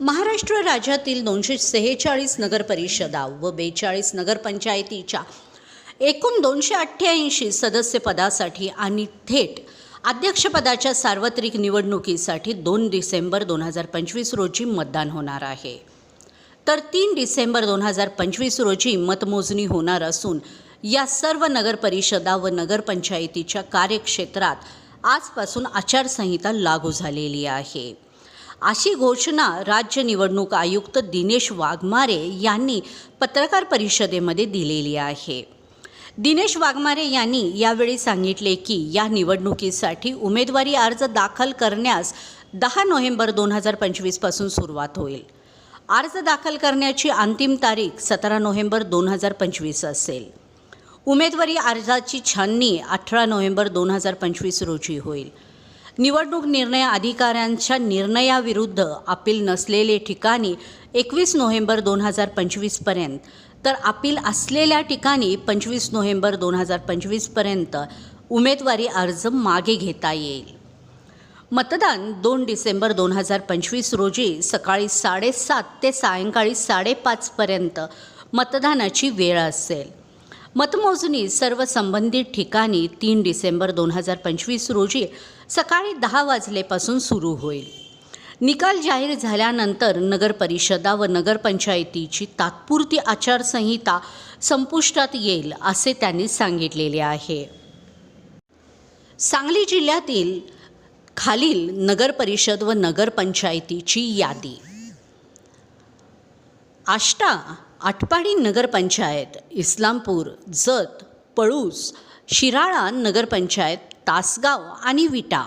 महाराष्ट्र राज्यातील दोनशे सेहेचाळीस नगरपरिषदा व बेचाळीस नगरपंचायतीच्या एकूण दोनशे अठ्ठ्याऐंशी सदस्यपदासाठी आणि थेट अध्यक्षपदाच्या सार्वत्रिक निवडणुकीसाठी दोन डिसेंबर दोन हजार पंचवीस रोजी मतदान होणार आहे. तर तीन डिसेंबर दोन हजार पंचवीस रोजी मतमोजणी होणार असून या सर्व नगरपरिषदा व नगरपंचायतीच्या कार्यक्षेत्रात आजपासून आचारसंहिता लागू झालेली आहे. अशी घोषणा राज्य निवडणूक आयुक्त दिनेश वाघमारे यांनी पत्रकार परिषदेमध्ये दिलेली आहे. दिनेश वाघमारे यांनी यावेळी सांगितले की या निवडणुकीसाठी उमेदवारी अर्ज दाखल करण्यास दहा नोव्हेंबर दोन हजार पंचवीसपासून सुरुवात होईल. अर्ज दाखल करण्याची अंतिम तारीख सतरा नोव्हेंबर दोन हजार पंचवीस असेल. उमेदवारी अर्जाची छाननी अठरा नोव्हेंबर दोन हजार पंचवीस रोजी होईल. निवडणूक निर्णय अधिकाऱ्यांच्या निर्णयाविरुद्ध अपील नसलेले ठिकाणी एकवीस नोव्हेंबर दोन हजार पंचवीसपर्यंत तर अपील असलेल्या ठिकाणी पंचवीस नोव्हेंबर दोन हजार पंचवीसपर्यंत उमेदवारी अर्ज मागे घेता येईल. मतदान दोन डिसेंबर दोन हजार पंचवीस रोजी सकाळी साडेसात ते सायंकाळी साडेपाचपर्यंत मतदानाची वेळ असेल. मतमोजणी सर्व संबंधित ठिकाणी तीन डिसेंबर दोन हजार पंचवीस रोजी सकाळी दहा वाजलेपासून सुरू होईल. निकाल जाहीर झाल्यानंतर नगरपरिषदा व नगरपंचायतीची तात्पुरती आचारसंहिता संपुष्टात येईल असे त्यांनी सांगितलेले आहे. सांगली जिल्ह्यातील खालील नगरपरिषद व नगरपंचायतीची यादी. आष्टा आटपाडी नगरपंचायत इस्लामपूर जत पळूस शिराळा नगरपंचायत तासगाव आणि विटा.